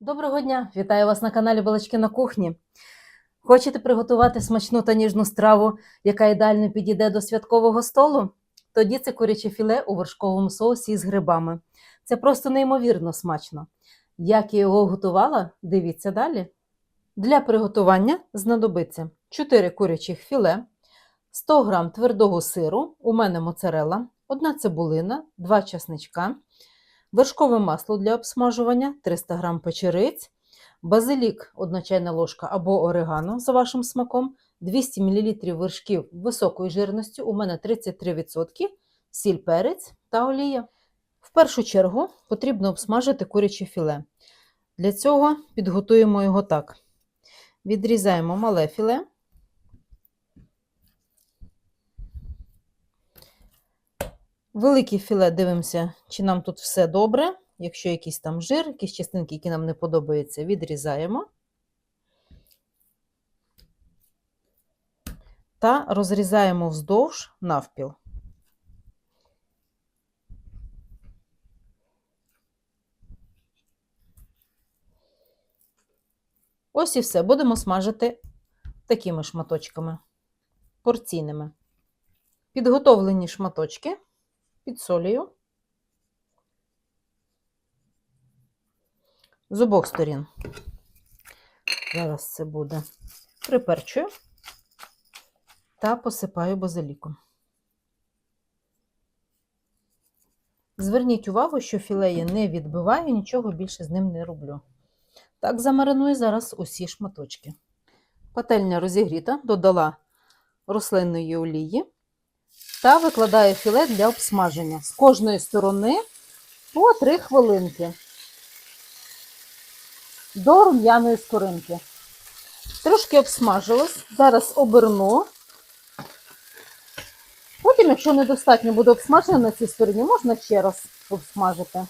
Доброго дня! Вітаю вас на каналі Балачки на кухні. Хочете приготувати смачну та ніжну страву, яка ідеально підійде до святкового столу? Тоді це куряче філе у вершковому соусі з грибами. Це просто неймовірно смачно. Як я його готувала, дивіться далі. Для приготування знадобиться 4 курячих філе, 100 г твердого сиру, у мене моцарелла, 1 цибулина, 2 часничка, вершкове масло для обсмажування, 300 г печериць, базилік 1 чайна ложка або орегано за вашим смаком, 200 мл вершків високої жирності, у мене 33%, сіль перець та олія. В першу чергу потрібно обсмажити куряче філе. Для цього підготуємо його так. Відрізаємо мале філе. Велике філе дивимося, чи нам тут все добре. Якщо якийсь там жир, якісь частинки, які нам не подобаються, відрізаємо. Та розрізаємо вздовж навпіл. Ось і все. Будемо смажити такими шматочками, порційними. Підготовлені шматочки підсолюю з обох сторін. Зараз це буде приперчую та посипаю базиліком. Зверніть увагу, що філе я не відбиваю, нічого більше з ним не роблю. Так, замариную зараз усі шматочки. Пательня розігріта, додала рослинної олії та викладаю філе для обсмаження з кожної сторони по 3 хвилинки до рум'яної скоринки. Трошки обсмажилось, зараз оберну. Потім, якщо недостатньо буде обсмажено на цій стороні, можна ще раз обсмажити.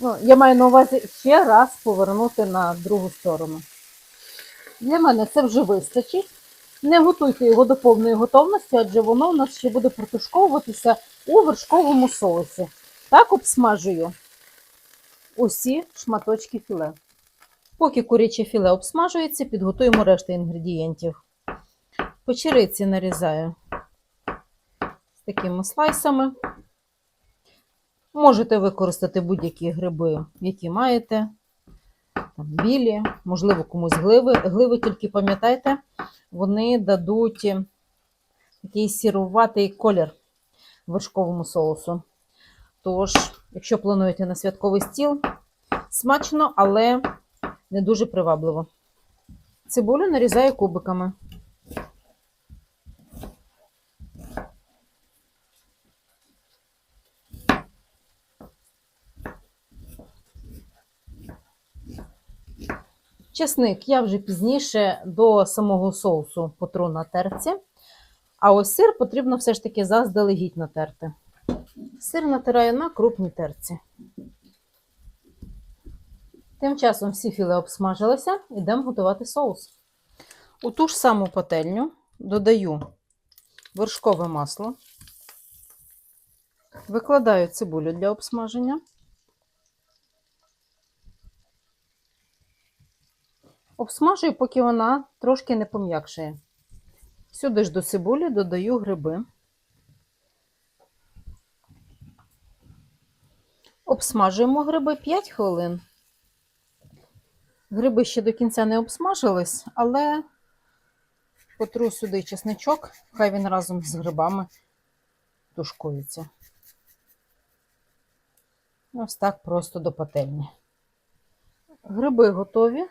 Ну, я маю на увазі ще раз повернути на другу сторону. Для мене це вже вистачить. Не готуйте його до повної готовності, адже воно у нас ще буде протушковуватися у вершковому соусі. Так обсмажую усі шматочки філе. Поки куряче філе обсмажується, підготуємо решту інгредієнтів. Печериці нарізаю з такими слайсами. Можете використати будь-які гриби, які маєте. Там, білі, можливо, комусь гливи. Гливи, тільки пам'ятайте, вони дадуть такий сіруватий колір вершковому соусу. Тож, якщо плануєте на святковий стіл, смачно, але не дуже привабливо. Цибулю нарізаю кубиками. Чесник я вже пізніше до самого соусу потру на терці. А ось сир потрібно все ж таки заздалегідь натерти. Сир натираю на крупній терці. Тим часом всі філе обсмажилися, йдемо готувати соус. У ту ж саму пательню додаю вершкове масло, викладаю цибулю для обсмаження. Обсмажую, поки вона трошки не пом'якшає. Сюди ж до цибулі додаю гриби. Обсмажуємо гриби 5 хвилин. Гриби ще до кінця не обсмажились, але потру сюди чесничок, хай він разом з грибами тушкується. Ось так просто до пательні. Гриби готові.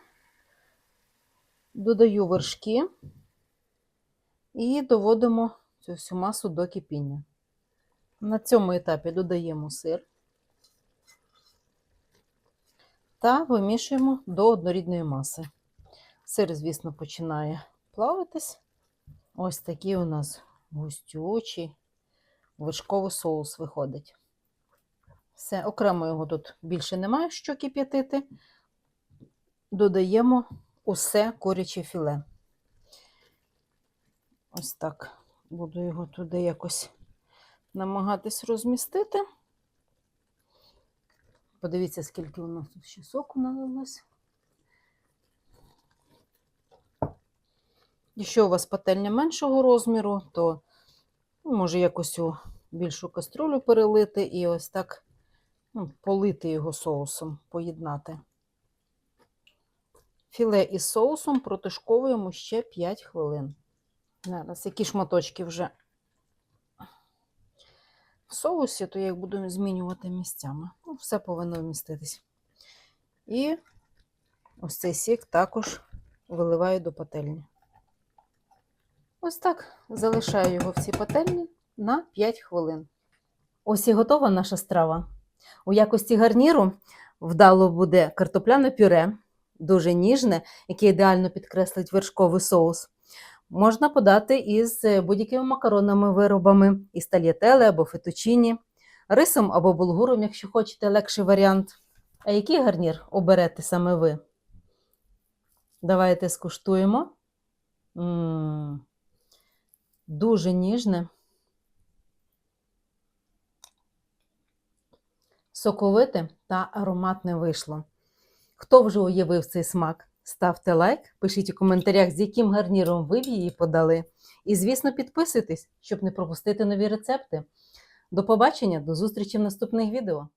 Додаю вершки і доводимо цю всю масу до кипіння. На цьому етапі додаємо сир та вимішуємо до однорідної маси. Сир, звісно, починає плавитись. Ось такий у нас густючий вершковий соус виходить. Все, окремо його тут більше немає що кип'ятити. Додаємо усе куряче філе. Ось так буду його туди якось намагатись розмістити. Подивіться, скільки у нас тут ще соку налилось. Якщо у вас пательня меншого розміру, то ну, може якось у більшу каструлю перелити і ось так ну, полити його соусом, поєднати. Філе із соусом протушковуємо ще 5 хвилин. Зараз які шматочки вже в соусі, то я їх буду змінювати місцями. Ну, все повинно вміститись. І ось цей сік також виливаю до пательні. Ось так залишаю його в цій пательні на 5 хвилин. Ось і готова наша страва. У якості гарніру вдало буде картопляне пюре, дуже ніжне, яке ідеально підкреслить вершковий соус. Можна подати із е, будь-якими макаронними виробами, із тальятеле або фетучині, рисом або булгуром, якщо хочете легший варіант. А який гарнір оберете саме ви? Давайте скуштуємо. М, Дуже ніжне. Соковите та ароматне вийшло. Хто вже уявив цей смак? Ставте лайк, пишіть у коментарях, з яким гарніром ви б її подали. І, звісно, підписуйтесь, щоб не пропустити нові рецепти. До побачення, до зустрічі в наступних відео.